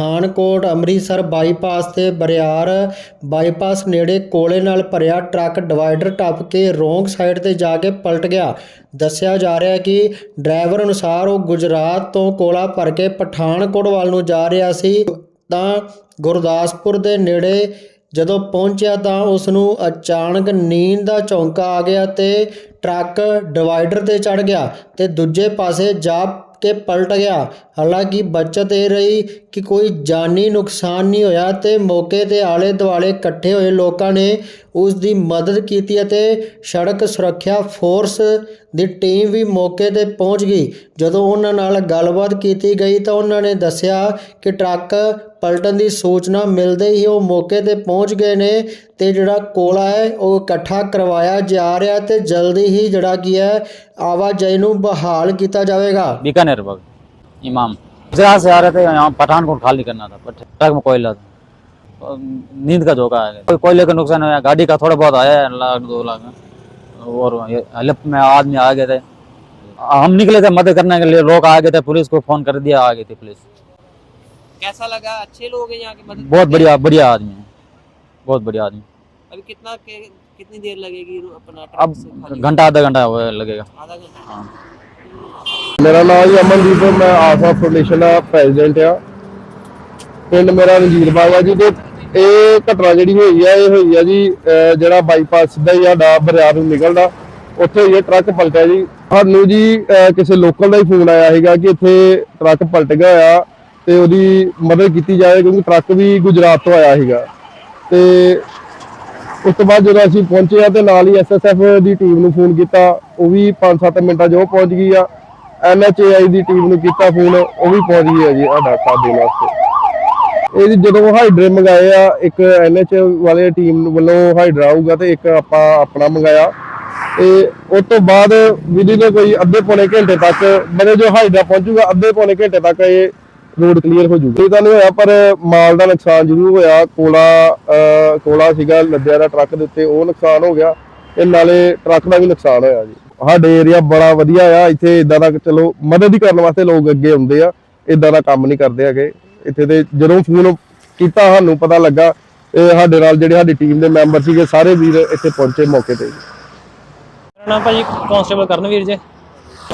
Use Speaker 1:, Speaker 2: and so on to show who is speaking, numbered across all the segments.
Speaker 1: Pathankot, Amritsar bypass ਤੇ Bariar bypass ਨੇੜੇ ਕੋਲੇ ਨਾਲ ਭਰਿਆ ਟਰੱਕ ਡਿਵਾਈਡਰ ਟੱਪ ਕੇ ਰੋਂਗ ਸਾਈਡ ਤੇ ਜਾ ਕੇ ਪਲਟ ਗਿਆ। ਦੱਸਿਆ ਜਾ ਰਿਹਾ ਹੈ ਕਿ ਡਰਾਈਵਰ ਅਨੁਸਾਰ ਉਹ ਗੁਜਰਾਤ ਤੋਂ ਕੋਲਾ ਭਰ ਕੇ ਪਠਾਨਕੋਟ ਵੱਲ ਨੂੰ ਜਾ ਰਿਹਾ ਸੀ। ਤਾਂ ਗੁਰਦਾਸਪੁਰ ਦੇ ਨੇੜੇ ਜਦੋਂ ਪਹੁੰਚਿਆ ਤਾਂ ਉਸ ਨੂੰ ਅਚਾਨਕ ਨੀਂਦ ਦਾ ਝੌਂਕਾ ਆ ਗਿਆ ਤੇ ਟਰੱਕ ਡਿਵਾਈਡਰ ਤੇ ਚੜ ਗਿਆ ਤੇ ਦੂਜੇ ਪਾਸੇ ਜਾ ਕੇ ਪਲਟ ਗਿਆ। ਹਾਲਾਂਕਿ ਬਚਤ ਇਹ ਰਹੀ ਕਿ ਕੋਈ ਜਾਨੀ ਨੁਕਸਾਨ ਨਹੀਂ ਹੋਇਆ ਤੇ ਮੌਕੇ ਤੇ ਆਲੇ ਦੁਆਲੇ ਇਕੱਠੇ ਹੋਏ ਲੋਕਾਂ ਨੇ ਉਸ ਦੀ ਮਦਦ ਕੀਤੀ ਅਤੇ ਸੜਕ ਸੁਰੱਖਿਆ ਫੋਰਸ ਦੀ ਟੀਮ ਵੀ ਮੌਕੇ ਤੇ ਪਹੁੰਚ ਗਈ। ਜਦੋਂ ਉਹਨਾਂ ਨਾਲ ਗੱਲਬਾਤ ਕੀਤੀ ਗਈ ਤਾਂ ਉਹਨਾਂ ਨੇ ਦੱਸਿਆ ਕਿ ਟਰੱਕ ਪਲਟਣ ਦੀ ਸੂਚਨਾ ਮਿਲਦੇ ਹੀ ਉਹ ਮੌਕੇ ਤੇ ਪਹੁੰਚ ਗਏ ਨੇ ਤੇ ਜਿਹੜਾ ਕੋਲਾ ਹੈ ਉਹ ਇਕੱਠਾ ਕਰਵਾਇਆ ਜਾ ਰਿਹਾ ਤੇ ਜਲਦੀ ਹੀ ਜਿਹੜਾ ਕੀ ਹੈ ਆਵਾਜਾਈ ਨੂੰ ਬਹਾਲ ਕੀਤਾ ਜਾਵੇਗਾ
Speaker 2: बीकानेर बग इमाम गुजरात से आ रहे थे यहाँ पठानकोट खाली करना था पर ट्रक में कोयला था और नींद का धोखा है कोई कोयले का नुकसान हुआ गाड़ी का थोड़ा बहुत आया है लाख दो लाख और ये हेल्प में आदमी आ गए थे हम निकले थे मदद करने के लिए लोग आ गए थे पुलिस को फोन कर दिया आ गई थी पुलिस
Speaker 3: कैसा लगा अच्छे लोग हैं यहाँ के मदद
Speaker 2: बहुत बढ़िया बढ़िया आदमी है बहुत बढ़िया आदमी
Speaker 3: अभी कितना के, कितनी देर लगेगी अपना
Speaker 2: अब
Speaker 3: ट्रक से खाली
Speaker 2: घंटा आधा घंटा वो लगेगा
Speaker 3: आधा घंटा
Speaker 2: हाँ
Speaker 4: ਮੇਰਾ ਨਾਮ ਜੀ ਅਮਨਦੀਪ ਹੈ, ਮੈਂ ਆਸਾ ਫਾਊਂਡੇਸ਼ਨ ਦਾ ਪ੍ਰੈਜ਼ੀਡੈਂਟ ਆ ਪਿੰਡ ਮੇਰਾ ਰਣਜੀਤ ਬਾਵਾ ਜੀ ਤੇ ਇਹ ਘਟਨਾ ਜਿਹੜੀ ਹੋਈ ਆ ਇਹ ਹੋਈ ਆ ਜੀ ਅਹ ਜਿਹੜਾ ਬਾਈਪਾਸ ਸਿੱਧਾ ਹੀ ਸਾਡਾ ਬਰਿਆਰ ਨੂੰ ਨਿਕਲਦਾ ਉੱਥੇ ਇਹ ਟਰੱਕ ਪਲਟਿਆ ਜੀ ਸਾਨੂੰ ਜੀ ਅਹ ਕਿਸੇ ਲੋਕਲ ਦਾ ਹੀ ਫੋਨ ਆਇਆ ਸੀਗਾ ਕਿ ਇੱਥੇ ਟਰੱਕ ਪਲਟ ਗਿਆ ਆ ਤੇ ਉਹਦੀ ਮਦਦ ਕੀਤੀ ਜਾਵੇ ਕਿਉਂਕਿ ਟਰੱਕ ਵੀ ਗੁਜਰਾਤ ਤੋਂ ਆਇਆ ਸੀਗਾ। ਤੇ ਉਸ ਤੋਂ ਬਾਅਦ ਜਦੋਂ ਅਸੀਂ ਪਹੁੰਚੇ ਆ ਤੇ ਨਾਲ ਹੀ ਐਸਐਸਐਫ ਦੀ ਟੀਮ ਨੂੰ ਫੋਨ ਕੀਤਾ, ਉਹ ਵੀ 5-7 ਮਿੰਟਾਂ 'ਚ ਉਹ ਪਹੁੰਚ ਗਈ ਆ। ਐਨਐਚਏਆਈ ਦੀ ਟੀਮ ਨੂੰ ਕੀਤਾ ਫੋਨ, ਉਹ ਵੀ ਪਹੁੰਚ ਗਈ ਆ ਜੀ ਸਾਡਾ ਸਾਥ ਦੇਣ ਵਾਸਤੇ। ਇਹ ਜੀ ਜਦੋਂ ਹਾਈਡਰੇ ਮੰਗਾਏ ਆ, ਇੱਕ ਐਨਐਚ ਵਾਲੇ ਟੀਮ ਵੱਲੋਂ ਹਾਈਡਰਾ ਆਊਗਾ ਤੇ ਇੱਕ ਆਪਾਂ ਆਪਣਾ ਮੰਗਾਇਆ। ਤੇ ਉਸ ਤੋਂ ਬਾਅਦ ਵਿਧੀ ਨੇ ਕੋਈ ਅੱਧੇ ਪੌਣੇ ਘੰਟੇ ਤੱਕ ਮਨੇ ਜੋ ਹਾਈਡਰਾ ਪਹੁੰਚੂਗਾ, ਅੱਧੇ ਪੌਣੇ ਘੰਟੇ ਤੱਕ ਇਹ ਰੋਡ ਕਲੀਅਰ ਹੋ ਜੂਗਾ। ਇਹ ਤਾਂ ਨਹੀਂ ਹੋਇਆ ਪਰ ਮਾਲ ਦਾ ਨੁਕਸਾਨ ਜ਼ਰੂਰ ਹੋਇਆ। ਕੋਲਾ ਅਹ, ਕੋਲਾ ਸੀਗਾ ਲੱਦਿਆ ਦਾ ਟਰੱਕ ਦੇ ਉੱਤੇ ਉਹ ਨੁਕਸਾਨ ਹੋ ਗਿਆ। ਤੇ ਨਾਲੇ ਟਰੱਕ ਦਾ ਵੀ ਨੁਕਸਾਨ ਹੋਇਆ ਜੀ। ਸਾਡੇ ਏਰੀਆ ਬੜਾ ਵਧੀਆ ਆ ਇੱਥੇ ਇਦਾਂ ਦਾ ਚਲੋ ਮਦਦ ਹੀ ਕਰਨ ਵਾਸਤੇ ਲੋਕ ਅੱਗੇ ਆਉਂਦੇ ਆ ਇਦਾਂ ਦਾ ਕੰਮ ਨਹੀਂ ਕਰਦੇ ਹੈਗੇ। ਇੱਥੇ ਤੇ ਜਦੋਂ ਫੋਨ ਕੀਤਾ ਸਾਨੂੰ ਪਤਾ ਲੱਗਾ ਇਹ ਸਾਡੇ ਨਾਲ ਜਿਹੜੇ ਸਾਡੀ ਟੀਮ ਦੇ ਮੈਂਬਰ ਸੀਗੇ ਸਾਰੇ ਵੀਰ ਇੱਥੇ ਪਹੁੰਚੇ ਮੌਕੇ ਤੇ।
Speaker 5: ਮੇਰਾ ਨਾਮ ਭਾਜੀ ਕਾਂਸਟੇਬਲ ਕਰਨਵੀਰ ਜੇ।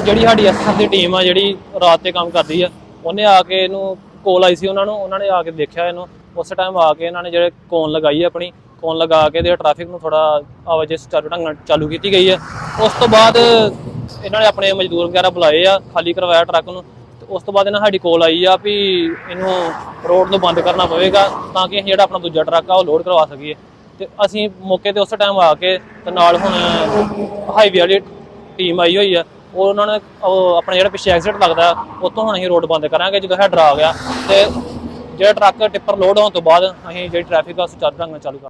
Speaker 5: ਜਿਹੜੀ ਸਾਡੀ ਐਸਐਸ ਦੀ ਟੀਮ ਆ ਜਿਹੜੀ ਰਾਤ ਤੇ ਕੰਮ ਕਰਦੀ ਆ ਉਹਨੇ ਆ ਕੇ ਇਹਨੂੰ ਕੋਲ ਆਈ ਸੀ ਉਹਨਾਂ ਨੂੰ, ਉਹਨਾਂ ਨੇ ਆ ਕੇ ਦੇਖਿਆ ਇਹਨੂੰ। ਉਸ ਟਾਈਮ ਆ ਕੇ ਇਹਨਾਂ ਨੇ ਜਿਹੜੇ ਕੋਨ ਲਗਾਈ ਆਪਣੀ ਕੋਨ ਲਗਾ ਕੇ ਤੇ ਟ੍ਰੈਫਿਕ ਨੂੰ ਥੋੜਾ ਆਵਾਜਾਈ ਚਾਲੂ ਢੰਗ ਨਾਲ ਚਾਲੂ ਕੀਤੀ ਗਈ ਹੈ ਉਸ ਤੋਂ ਬਾਅਦ ਇਹਨਾਂ ਨੇ ਆਪਣੇ ਮਜ਼ਦੂਰ ਵਗੈਰਾ ਬੁਲਾਏ ਆ, ਖਾਲੀ ਕਰਵਾਇਆ ਟਰੱਕ ਨੂੰ। ਤੇ ਉਸ ਤੋਂ ਬਾਅਦ ਇਹਨਾਂ ਸਾਡੀ ਕੋਲ ਆਈ ਆ ਵੀ ਇਹਨੂੰ ਰੋਡ ਨੂੰ ਬੰਦ ਕਰਨਾ ਪਵੇਗਾ ਤਾਂ ਕਿ ਅਸੀਂ ਜਿਹੜਾ ਆਪਣਾ ਦੂਜਾ ਟਰੱਕ ਆ ਉਹ ਲੋਡ ਕਰਵਾ ਸਕੀਏ। ਤੇ ਅਸੀਂ ਮੌਕੇ ਤੇ ਉਸ ਟਾਈਮ ਆ ਕੇ ਤੇ ਨਾਲ ਹੁਣ ਹਾਈਵੇ ਵਾਲੀ ਟੀਮ ਆਈ ਹੋਈ ਆ। ਉਹ ਉਹਨਾਂ ਨੇ, ਉਹ ਆਪਣਾ ਜਿਹੜਾ ਪਿੱਛੇ ਐਕਸੀਡੈਂਟ ਲੱਗਦਾ, ਉੱਥੋਂ ਹੁਣ ਅਸੀਂ ਰੋਡ ਬੰਦ ਕਰਾਂਗੇ, ਜਦੋਂ ਹੈਡਰ ਆ ਗਿਆ ਤੇ ਜਿਹੜਾ ਟਰੱਕ ਟਿੱਪਰ ਲੋਡ ਹੋਣ ਤੋਂ ਬਾਅਦ ਅਸੀਂ ਜਿਹੜੀ ਟ੍ਰੈਫਿਕ ਆ, ਉਸ ਚੱਲ ਢੰਗ ਨਾਲ ਚਾਲੂ ਕਰ